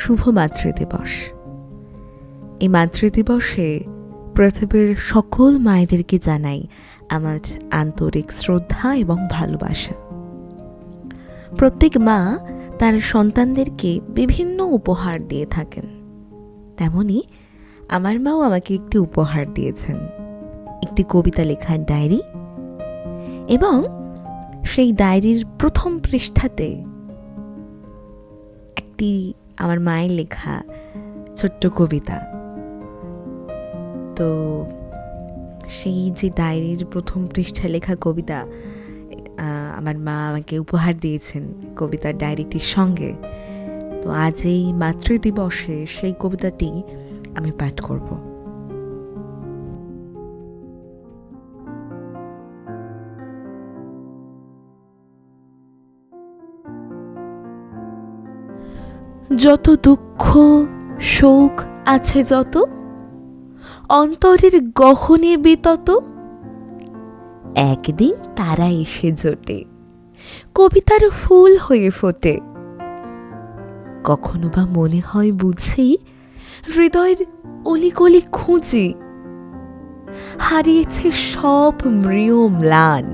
শুভ মাতৃদিবস এই মাতৃদিবসে পৃথিবীর সকল মায়েদেরকে জানাই আমার আন্তরিক শ্রদ্ধা এবং ভালোবাসা। প্রত্যেক মা তার সন্তানদেরকে বিভিন্ন উপহার দিয়ে থাকেন। তেমনি আমার মাও আমাকে একটি উপহার দিয়েছেন। একটি কবিতা লেখার ডায়েরি এবং সেই ডায়েরির প্রথম পৃষ্ঠাতে একটি আমার মায়ের লেখা ছোট্ট কবিতা। তো সেই যে ডায়েরির প্রথম পৃষ্ঠায় লেখা কবিতা আমার মা আমাকে উপহার দিয়েছেন কবিতার ডায়েরিটির সঙ্গে। তো আজ এই মাতৃদিবসে সেই কবিতাটি আমি পাঠ করব। যত দুঃখ, শোক আছে যত, অন্তরের গহনে বিতত, একদিন তারা এসে জোটে, কবিতার ফুল হয়ে ফোটে। কখনো বা মনে হয় বুঝি, হৃদয়ের অলিগলি খুঁজি, হারিয়েছে সব মৃয় ম্লান।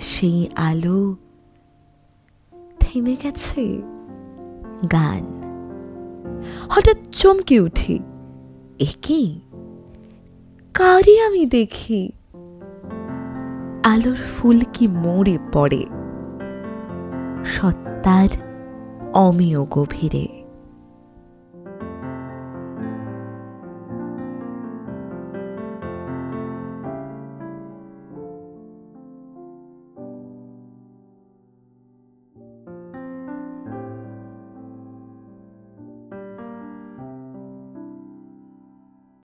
সেই আলো থেমে গেছে। গান। হঠাৎ চমকে উঠি। একে? কারি আমি দেখি? আলোর ফুল কি মরে পড়ে? সত্তার অমীয় গভীরে।